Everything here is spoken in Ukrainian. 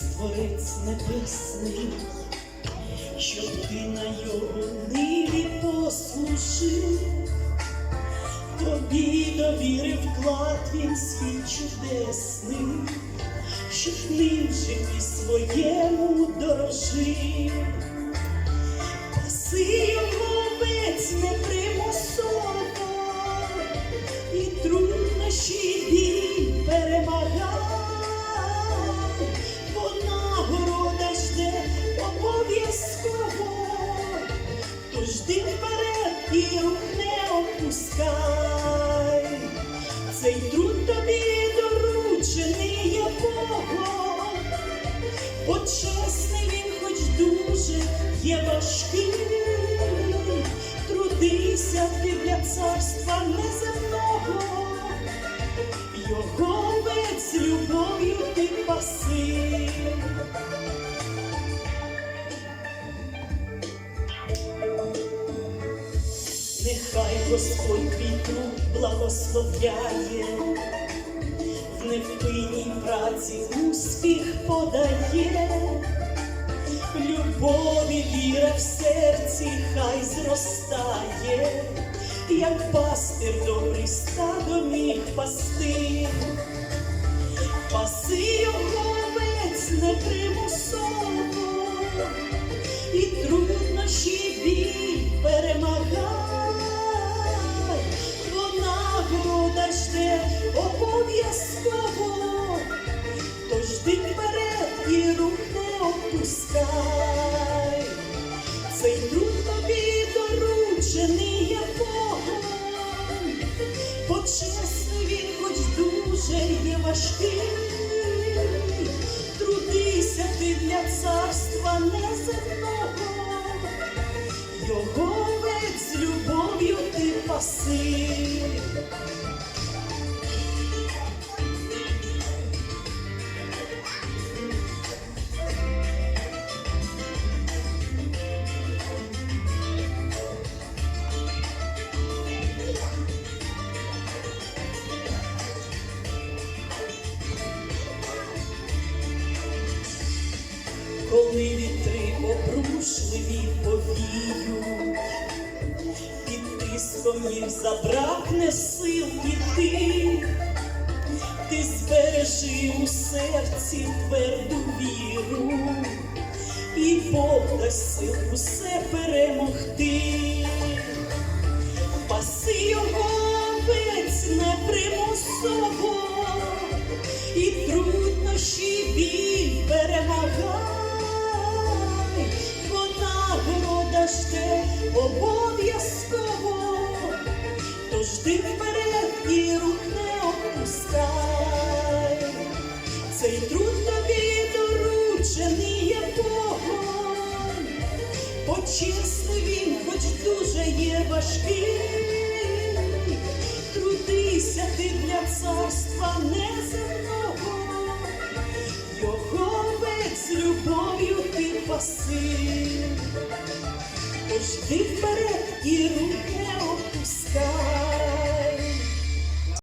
Творець небесний, щоб ти на його ниві послужив, тобі довірив вклад він свій чудесний, щоб ним в житті своєму дорожив. Паси його йди вперед і не опускай. Цей труд тобі доручений є Богом, Почесний він хоч дуже є важкий, трудися ти для царства неземного, його овець любов'ю ти паси. Нехай Господь твій труд благословляє, в невпинній праці успіх подає, любові віра в серці хай зростає, як пастир добрий стадо міг пасти, паси його овець непримусово, і труднощі і рук не опускай. Цей труд тобі доручений є Богом, почесний хоч дуже є важкий, трудися ти для царства неземного, його овець з любов'ю ти паси. Коли вітри обрушливі повіють, під тиском їх забракне сил іти, ти збережи у серці тверду віру, і дасть сил усе перемогти. Паси його овець непримусово, і труднощі біль жде обов'язково, тож ти вперед і рук не опускай. Цей труд тобі доручений є Богом, почесний він, хоч дуже є важкий, трудися ти для царства неземного, його овець любов'ю ти паси, ти вперед і рук не